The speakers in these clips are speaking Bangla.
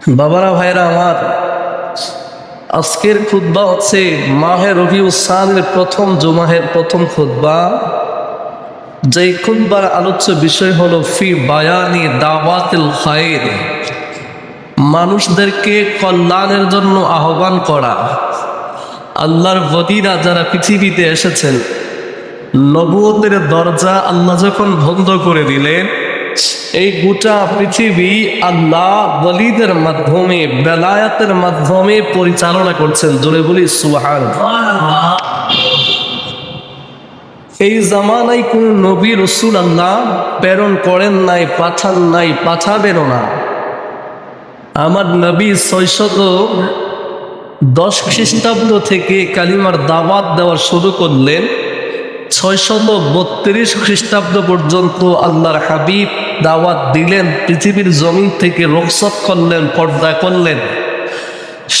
বাবারা ভাইরা আমার আজকের খুদ্া হচ্ছে মাহের রবি উসানের প্রথম জুমাহের প্রথম খুদ্া যেই খুদ্বার আলোচ্য বিষয় হলো, ফি বায়ানি দাওয়াতিল খায়ের মানুষদেরকে কল্যাণের জন্য আহ্বান করা। আল্লাহর বদিরা যারা পৃথিবীতে এসেছেন, নবুয়তের দরজা আল্লাহ যখন বন্ধ করে দিলেন এই গোটা পৃথিবী আল্লাহ বলিদের মাধ্যমে, বেলায়াতের মাধ্যমে পরিচালনা করছেন। জোরে বলি সুহান এই জামানায় কোন নবী রসুল আল্লাহ প্রেরণ করেন নাই, পাঠান নাই, পাঠাবেনও না। আমার নবী ছয়শত দশ খ্রিস্টাব্দ থেকে কালিমার দাওয়াত দেওয়া শুরু করলেন। ছয়শত বত্রিশ খ্রিস্টাব্দ পর্যন্ত আল্লাহর হাবিব দাওয়াত দিলেন, পৃথিবীর জমিন থেকে রোকসত করলেন, পর্দা করলেন।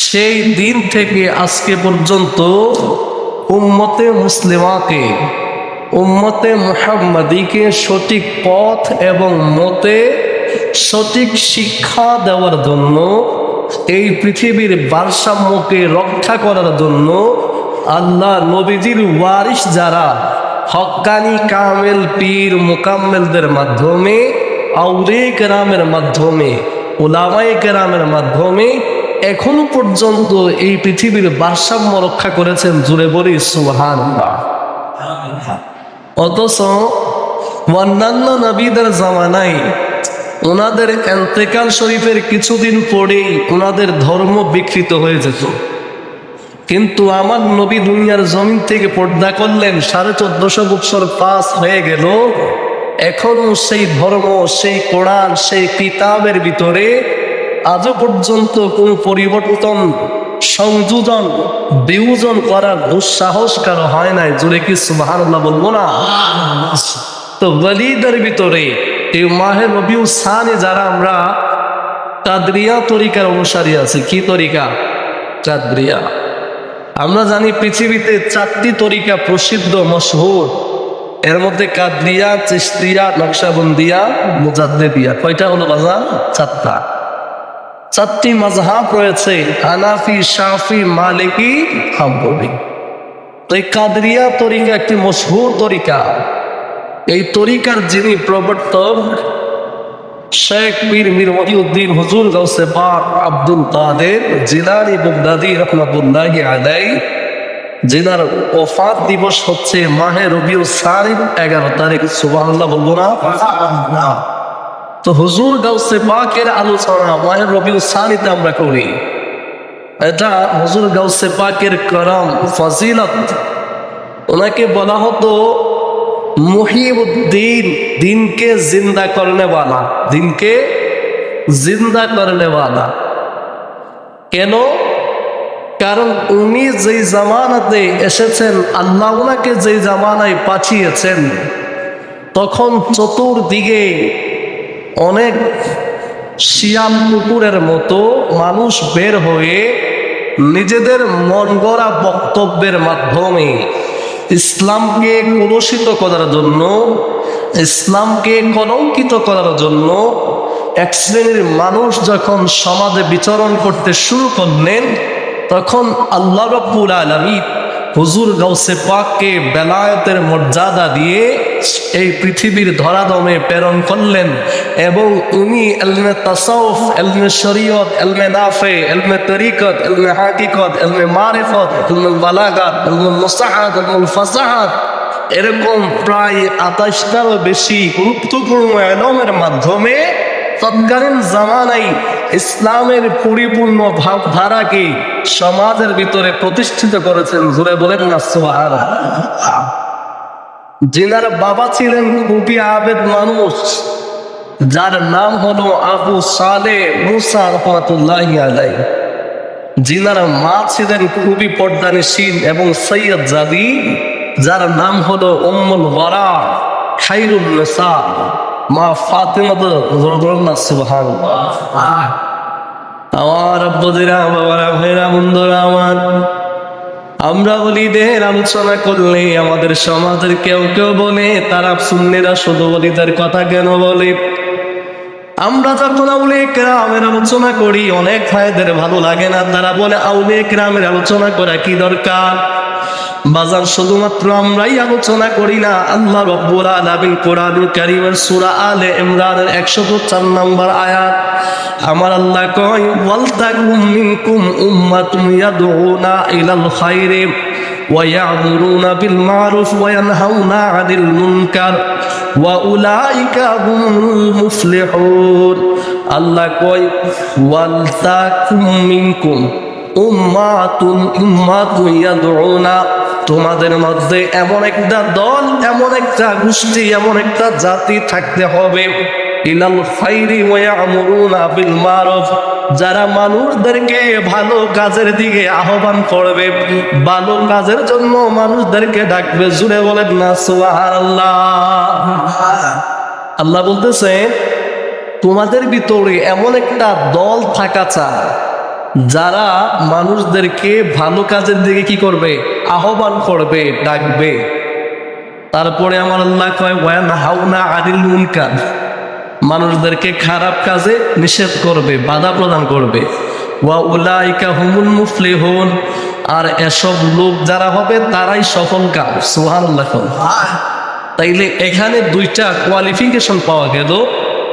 সেই দিন থেকে আজকে পর্যন্ত উম্মতে মুসলিমাকে, উম্মতে মুহাম্মাদিকে সঠিক পথ এবং মতে সঠিক শিক্ষা দেওয়ার জন্য, এই পৃথিবীর ভারসাম্যকে রক্ষা করার জন্য আল্লাহ নবীজির ওয়ারিস যারা হক্কানি কামেল পীর মোকাম্মেলদের মাধ্যমে আউরে কেরামের মাধ্যমে ওলামাই কেরামের মাধ্যমে এখনও পর্যন্ত এই পৃথিবীর ভারসাম্য রক্ষা করেছেন জুড়ে বলি সুহান অথচ অন্যান্য নবীদের জামানায় ওনাদের এন্তেকাল শরীফের কিছুদিন পরেই ওনাদের ধর্ম বিকৃত হয়ে যেত। কিন্তু আমার নবী দুনিয়ার জমিন থেকে পর্দা করলেন, সাড়ে চোদ্দশো বছর পাস হয়ে গেল। এখনও সেই ধর্ম, সেই কোরআন, সেই কিতাবের ভিতরে আজও পর্যন্ত কোনো পরিবর্তন, সংযোজন, বিয়োজন করার দুঃসাহস কারও হয় নাই। জোরে কি সুবাহান বলব না? তো বলিদের ভিতরে, এই মাহে রবিউ সানে যারা আমরা কাদরিয়া তরিকার অনুসারী আছে। কি তরিকা? কাদরিয়া আমরা জানি পৃথিবীতে চারটি তরিকা প্রসিদ্ধ, মশহুর। এর মধ্যে কাদরিয়া চিস্তিয়া নকশাবন্দিয়া, মুজাদ্দেদিয়া। কয়টা হলো বাজার চারটা। চারটি মাজহাব রয়েছে, হানাফি, শাফি, মালিকি, হাম্বলি। তো এই কাদরিয়া তরিকা একটি মশহুর তরিকা। এই তরিকার যিনি প্রবর্তক শেখ পীর মীর মহিউদ্দিন হুজুর গৌসে পাক আব্দুল কাদের জিলানি বুগদাদি রহমতুল্লাহ আলাই জিনার ওফাত দিবস হচ্ছে মাহে রবিউল সারিন এগারো তারিখ, সুবহানাল্লাহ বলব না? তো হুজুর গাউসে পাকের আলোচনা মাহে রবিউল সারিতে আমরা করি। এটা হুজুর গাউসে পাকের করম, ফজিলত। ওনাকে বলা হতো মহিউদ্দিন, দিনকে জিন্দা করলে বালা দিনকে জিন্দা করলে বালা কেন? কারণ উনি যেই জামানাতে এসেছেন, আল্লাহ ওনাকে যেই জামানায় পাঠিয়েছেন, তখন চতুর্দিকে অনেক শিয়াল কুকুরের মতো মানুষ বের হয়ে নিজেদের মন গড়া বক্তব্যের মাধ্যমে ইসলামকে কলুষিত করার জন্য, ইসলামকে কলঙ্কিত করার জন্য এক শ্রেণির মানুষ যখন সমাজে বিচরণ করতে শুরু করলেন, তখন আল্লাহ রব্বুল আলমী হুজুর গাউসে পাককে বেলায়তের মর্যাদা দিয়ে এই পৃথিবীর ধরাদমে প্রেরণ করলেন এবং উনি এলমে তাসাউফ, এলমে শরীয়ত, এলমে নাফে, এলমে তরিকত, এলমে হাকিকত, এলমে মারিফত, এলমে বালাগাত, এলমে মুসাহাদ এলমুল ফাসাহাদ এরকম প্রায় আঠাশটারও বেশি গুরুত্বপূর্ণ এলমের মাধ্যমে তৎকালীন জামানাই ইসলামের পরিপূর্ণ ভাবধারাকে সমাজের ভিতরে প্রতিষ্ঠিত করেছেন। জুড়ে বলেন না সোহার যিনার বাবা ছিলেন খুবই আবেদ মানুষ, যার নাম হলো আবু সালে মুসা রহমতুল্লাহ আলাই যিনার মা ছিলেন খুবই পর্দানিসীন এবং সৈয়দ জাদি, যার নাম হলো উম্মুল ওয়ারা, খাইরুল নেসা, মা ফাতেমা সুবহান আমার আব্বুদিরা বাবারা, ভাইরা, বন্ধুরা আমার বলিদের আলোচনা করলে আমাদের সমাজের কেউ কেউ বলে, তারা সুন্নিরা শুধু বলিদের কথা কেন বলে? আমরা যখন আউলে গ্রামের আলোচনা করি, অনেক ভাইদের ভালো লাগে না। তারা বলে আউলে গ্রামের আলোচনা করা কি দরকার? বাজার শুধুমাত্র আমরাই আলোচনা করি না। আল্লাহ রব্বুল আলামিন কোরআনুল কারীমের সূরা আলে ইমরানের 104 নম্বর আয়াত, আমার আল্লাহ কয়, ওয়ালতাকুম মিনকুম উম্মাতুন ইয়াদউনা ইলাল খায়রি ويأمرون بالمعروف وينهون عن المنكر وأولئك هم المفلحون الله কয় ওয়ালতাকুম মিনকুম উম্মাতুন উম্মাতুন ইয়াদউনা তোমাদের মধ্যে এমন একটা দল এমন একটা গোষ্ঠী এমন একটা জাতি থাকতে হবে ইলাল খাইরি ওয়া ইয়ামুরুনা বিল মারুফ যারা মানুষদেরকে ভালো কাজের দিকে আহ্বান করবে, ভালো কাজের জন্য মানুষদেরকে ডাকবে, জুড়ে বলেন না, সুবহানাল্লাহ। আল্লাহ বলতেছে তোমাদের ভিতরে এমন একটা দল থাকা চায় যারা মানুষদেরকে ভালো কাজের দিকে কি করবে, আহ্বান করবে, ডাকবে। তারপরে আমার আল্লাহ কয় ওয়ান হাউনা আদিল মুনকার। মানুষদেরকে খারাপ কাজে নিষেধ করবে, বাধা প্রদান করবে। ওয়া উলাইকা হুমুল মুফলিহুন। আর এসব লোক যারা হবে, তারাই সফল কাজ। সুবহানাল্লাহ তাইলে এখানে দুইটা কোয়ালিফিকেশন পাওয়া গেল।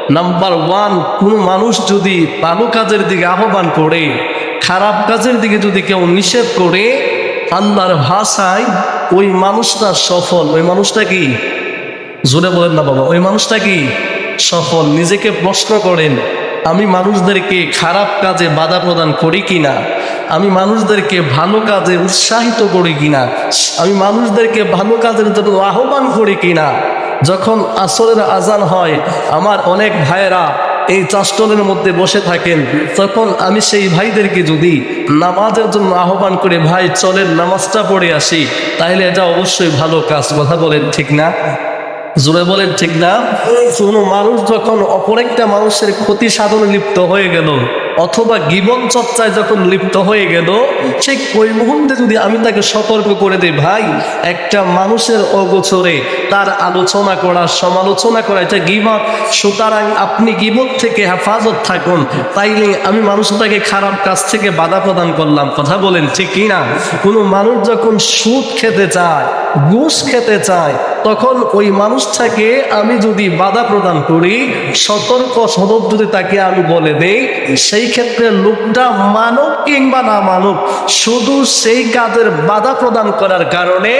নাম্বার ওয়ান কোন মানুষ যদি ভালো কাজের দিকে আহ্বান করে, খারাপ কাজের দিকে যদি কেউ নিষেধ করে, আল্লাহর ভাষায় ওই মানুষটা সফল। ওই মানুষটা কি? জোরে বলেন না বাবা, ওই মানুষটা কি? সফল, নিজেকে প্রশ্ন করেন, আমি মানুষদেরকে খারাপ কাজে বাধা প্রদান করি কিনা? আমি মানুষদেরকে ভালো কাজে উৎসাহিত করি কিনা? আমি মানুষদেরকে ভালো কাজের জন্য আহ্বান করি কিনা? যখন আসরের আজান হয়, আমার অনেক ভাইয়েরা এই চাষ্টলের মধ্যে বসে থাকেন। তখন আমি সেই ভাইদেরকে যদি নামাজের জন্য আহ্বান করে, ভাই, চলেন, নামাজটা পড়ে আসি। তাহলে এটা অবশ্যই ভালো কাজ। কথা বলেন, ঠিক না? জোরে বলেন, ঠিক না? কোনো মানুষ যখন অপর একটা মানুষের ক্ষতি সাধনে লিপ্ত হয়ে গেল, অথবা গিবন চর্চায় যখন লিপ্ত হয়ে গেল, ঠিক ওই মুহূর্তে যদি আমি তাকে সতর্ক করে দিই, ভাই, একটা মানুষের অগোচরে তার আলোচনা করা, সমালোচনা করা, এটা গিবত। সুতরাং আপনি গিবত থেকে হেফাজত থাকুন, তাইলে আমি মানুষটাকে খারাপ কাজ থেকে বাধা প্রদান করলাম। কথা বলেন, ঠিক কি না কোনো মানুষ যখন সুদ খেতে চায় ঘুষ খেতে চায়, তখন ওই মানুষটাকে আমি যদি বাধা প্রদান করি, সতর্ক সদব যদি তাকে আমি বলে দেই, সেই ক্ষেত্রে লোকটা মানব কিংবা না মানব, শুধু সেই কাজের বাধা প্রদান করার কারণে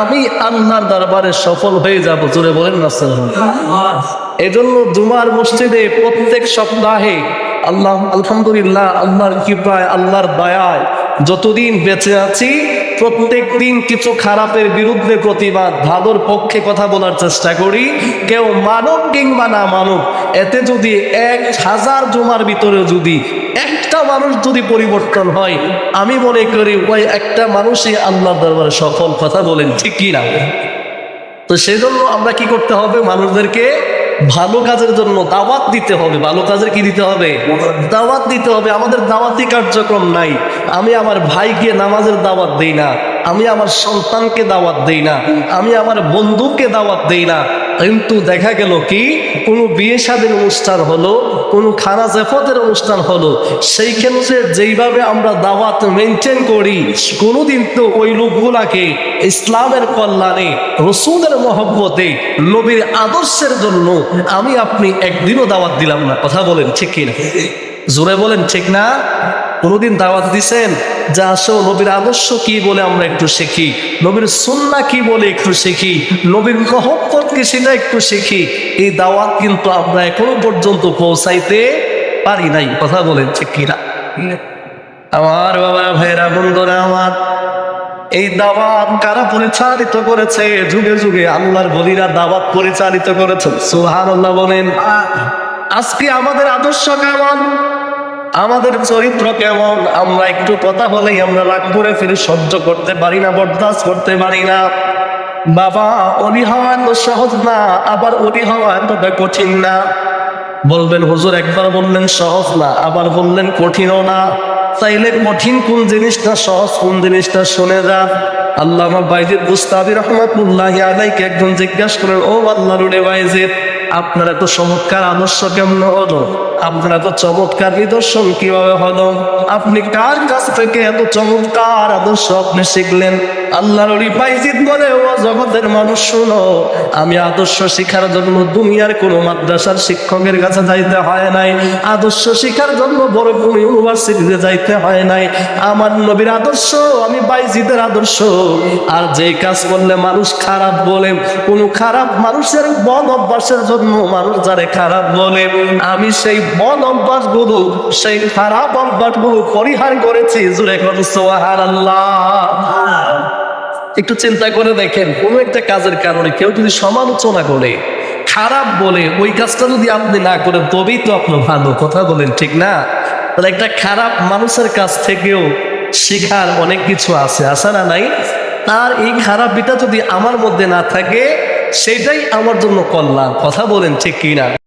আমি আল্লাহর দরবারে সফল হয়ে যাব। জোরে বলেন না এজন্য জুমার মসজিদে প্রত্যেক সপ্তাহে আল্লাহ, আলহামদুলিল্লাহ, আল্লাহর কৃপায়, আল্লাহর দয়ায় যতদিন বেঁচে আছি প্রত্যেক দিন কিছু খারাপের বিরুদ্ধে প্রতিবাদ, ভালোর পক্ষে কথা বলার চেষ্টা করি। কেউ মানব কিংবা না মানব এতে যদি এক হাজার জমার ভিতরে যদি একটা মানুষ যদি পরিবর্তন হয়, আমি মনে করি ওই একটা মানুষই আল্লাহ দরবারে সফল, কথা বলেন ঠিক কি না তো সেজন্য আমরা কি করতে হবে মানুষদেরকে ভালো কাজের জন্য দাওয়াত দিতে হবে। ভালো কাজের কি দিতে হবে? দাওয়াত দিতে হবে। আমাদের দাওয়াতি কার্যক্রম নাই। আমি আমার ভাইকে নামাজের দাওয়াত দিই না। আমি আমার সন্তানকে দাওয়াত দেই না, আমি আমার বন্ধুকে দাওয়াত দেই না। কিন্তু দেখা গেল কি, কোনো বিয়ে শাদীর অনুষ্ঠান হলো, কোনো খানা জেফতের অনুষ্ঠান হলো, সেই ক্ষেত্রে যেইভাবে আমরা দাওয়াত মেনটেন করি, কোনোদিন তো ওই লোকগুলাকে ইসলামের কল্যাণে, রসুলের মহব্বতে, নবীর আদর্শের জন্য আমি আপনি একদিনও দাওয়াত দিলাম না। কথা বলেন, ঠিক কিনা? জোরে বলেন, ঠিক না? কোনোদিন দাওয়াত দিছেন? আসো নবীর আদর্শ কি বলে আমরা একটু শিখি। নবীর সুন্না কি বলে একটু শিখি। নবীর মহব্বত কি সেটা একটু শিখি। এই দাওয়াত কিন্তু আমরা এখনও পর্যন্ত পৌঁছাইতে পারি নাই। কথা বলেন কিনা? আমার বাবা ভাইরা বন্ধুরা, আমার। এই দাওয়াত কারা পরিচালিত করেছে? যুগে যুগে আল্লাহর বলিরা দাওয়াত পরিচালিত করেছেন। সুহান বলেন আজকে আমাদের আদর্শ কেমন? আমাদের চরিত্র কেমন? আমরা একটু কথা বলেই আমরা রাগ করে ফিরে সহ্য করতে পারি না, বরদাস্ত করতে পারি না। বাবা, অলি হওয়া এত সহজ না, আবার অলি হওয়া এতটা কঠিন না। বলবেন, হুজুর, একবার বললেন সহজ না, আবার বললেন কঠিনও না। চাইলে কঠিন কোন জিনিসটা সহজ, কোন জিনিসটা শুনে যান। আল্লাহ বাইজিদ বুস্তাবি রহমতুল্লাহ আলাইকে একজন জিজ্ঞাসা করেন, ও আল্লাহ রুড়ে বাইজিদ আপনার তো চমৎকার আদর্শ কেমন হলো? আপনারা তো চমৎকার নিদর্শন কীভাবে হলো? আপনি কার কাছ থেকে এত চমৎকার আদর্শ আপনি শিখলেন? আল্লাহর ওলি বাইজিদ বলে, ও জগতের মানুষ, শুনো, আমি আদর্শ শিখার জন্য দুনিয়ার কোনো মাদ্রাসার শিক্ষকের কাছে যাইতে হয় নাই। আদর্শ শিখার জন্য বড় কোনো ইউনিভার্সিটিতে যাইতে হয় নাই। আমার নবীর আদর্শ, আমি বাইজিদের আদর্শ। আর যে কাজ করলে মানুষ খারাপ বলে, কোন খারাপ মানুষের বন অভ্যাসের জন্য মানুষ যারে খারাপ বলে, আমি সেই বদ অভ্যাসগুলো সেই খারাপ অভ্যাসগুলো পরিহার করেছি। জুড়ে সোহার আল্লাহ একটু চিন্তা করে দেখেন, কোনো একটা কাজের কারণে কেউ যদি সমালোচনা করে, খারাপ বলে ওই কাজটা যদি আপনি না করেন, তবেই তো আপনার ভালো। কথা বলেন, ঠিক না? তাহলে একটা খারাপ মানুষের কাছ থেকেও শেখার অনেক কিছু আছে আসা না নাই? আর এই খারাপিটা যদি আমার মধ্যে না থাকে, সেটাই আমার জন্য কল্যাণ। কথা বলেন, ঠিক কিনা?